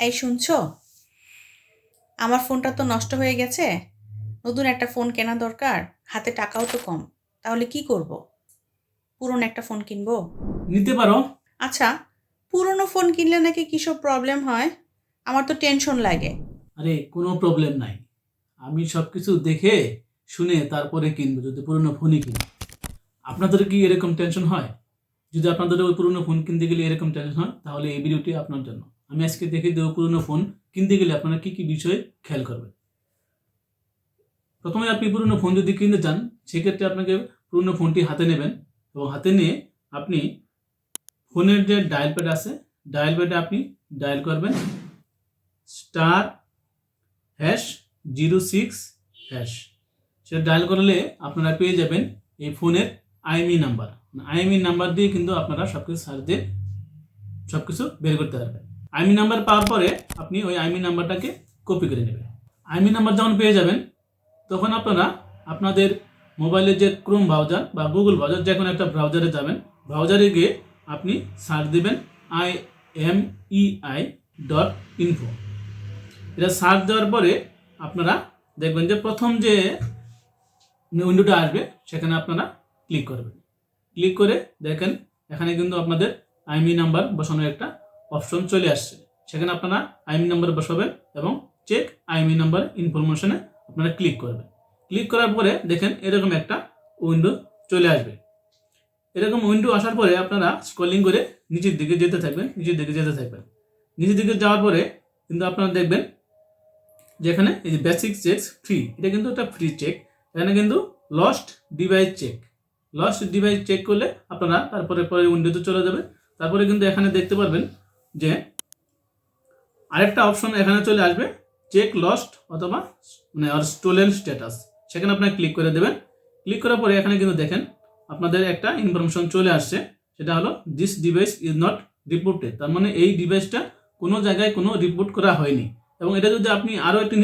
এই শুনছো? আমার ফোনটা তো নষ্ট হয়ে গেছে। নতুন একটা ফোন কেনা দরকার হাতে টাকাও তো কম। তাহলে কি করব? পুরনো একটা ফোন কিনবো? নিতে পারো। আচ্ছা পুরনো ফোন কিনলে নাকি কিসব প্রবলেম হয়? আমার তো টেনশন লাগে। আরে কোনো প্রবলেম নাই। আমি সব কিছু দেখে শুনে তারপরে কিনবো যদি পুরনো ফোনই কিনি। আপনাদের কি এরকম টেনশন হয়? যদি আপনাদের ওই পুরনো ফোন কিনতে গেলে এরকম টেনশন হয় তাহলে এই ভিডিওটি আপনার জন্য। আমি আজকে দেখে দেবো পুরনো ফোন। কিনতে গেলে আপনারা কী কী বিষয়ে খেয়াল করবেন? প্রথমে আপনি পুরনো ফোন যদি কিনতে চান, সেক্ষেত্রে আপনাকে পুরনো ফোনটি হাতে নেবেন এবং হাতে নিয়ে আপনি ফোনের যে ডায়াল প্যাড আছে ডায়াল প্যাডে আপনি ডায়াল করবেন। Star hash zero six hash সেটা ডায়াল করলে আপনারা পেয়ে যাবেন এই ফোনের আইএমই নাম্বার আইএমই নাম্বার দিয়ে কিন্তু আপনারা সব কিছু সার্চ দিয়ে সব কিছু বের করতে পারবেন। আইএমই নাম্বার পাওয়ার পরে আপনি ওই আইমি নাম্বারটাকে কপি করে নেবেন। আইমি নাম্বার যখন পেয়ে যাবেন, তখন আপনারা আপনাদের মোবাইলের যে ক্রোম ব্রাউজার বা গুগল ব্রাউজার যে কোনো একটা ব্রাউজারে যাবেন। ব্রাউজারে গিয়ে আপনি সার্চ দিবেন I M E I dot info এটা সার্চ দেওয়ার পরে আপনারা দেখবেন যে প্রথম যে উইন্ডোটা আসবে, সেখানে আপনারা ক্লিক করবেন। ক্লিক করে দেখেন, এখানে কিন্তু আপনাদের আইমি নাম্বার বসানোর একটা অপশন চলে আসছে। সেখানে আপনারা আইমি নাম্বার বসাবেন এবং চেক আইমি নাম্বার ইনফরমেশনে আপনারা ক্লিক করবেন। ক্লিক করার পরে দেখেন এরকম একটা উইন্ডো চলে আসবে। এরকম উইন্ডো আসার পরে আপনারা স্ক্রলিং করে নিচের দিকে যেতে থাকবেন, নিচের দিকে যেতে থাকবেন। নিচের দিকে যাওয়ার পরে কিন্তু আপনারা দেখবেন যেখানে এই যে বেসিক চেক ফ্রি এটা কিন্তু একটা ফ্রি চেক এখানে কিন্তু lost device check lost device check করলে আপনারা তারপরে পরে উইন্ডোতে চলে যাবে তারপরে কিন্তু এখানে দেখতে পারবেন যে আরেকটা অপশন এখানে চলে আসবে চেক লস্ট অথবা মানে আর স্টোলেন স্ট্যাটাস সেখানে আপনারা ক্লিক করে দেবেন। ক্লিক করার পরে এখানে কিন্তু দেখেন, আপনাদের একটা ইনফরমেশন চলে আসছে, সেটা হলো this device is not reported তার মানে এই ডিভাইসটা কোনো জায়গায় কোনো রিপোর্ট করা হয়নি। এবং এটা যদি আপনি আরও একটি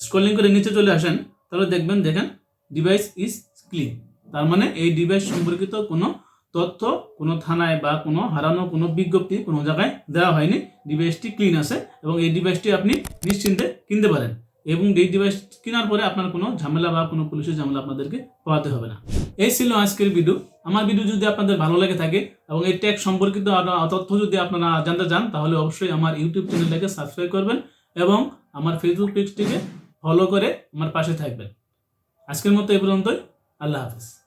স্ক্রলিং করে নিচে চলে আসেন, তাহলে দেখবেন, দেখেন ডিভাইস ইজ ক্লিন তার মানে এই ডিভাইস সম্পর্কিত কোনো তথ্য কোনো থানায় বা কোনো হারানো কোনো বিজ্ঞপ্তি কোনো জায়গায় দেওয়া হয়নি। ডিভাইসটি ক্লিন আছে এবং এই ডিভাইসটি আপনি নিশ্চিন্তে কিনতে পারেন এবং এই ডিভাইস কেনার পরে আপনার কোনো ঝামেলা বা কোনো পুলিশের ঝামেলা আপনাদেরকে পাওয়াতে হবে না। এই ছিল আজকের ভিডিও আমার ভিডিও যদি আপনাদের ভালো লাগে থাকে এবং এই ট্যাগ সম্পর্কিত তথ্য যদি আপনারা জানতে চান, তাহলে অবশ্যই আমার ইউটিউব চ্যানেলটাকে সাবস্ক্রাইব করবেন এবং আমার ফেসবুক পেজটিকে ফলো করে আমার পাশে থাকবেন। আজকের মতো এই পর্যন্তই। আল্লাহ হাফিজ।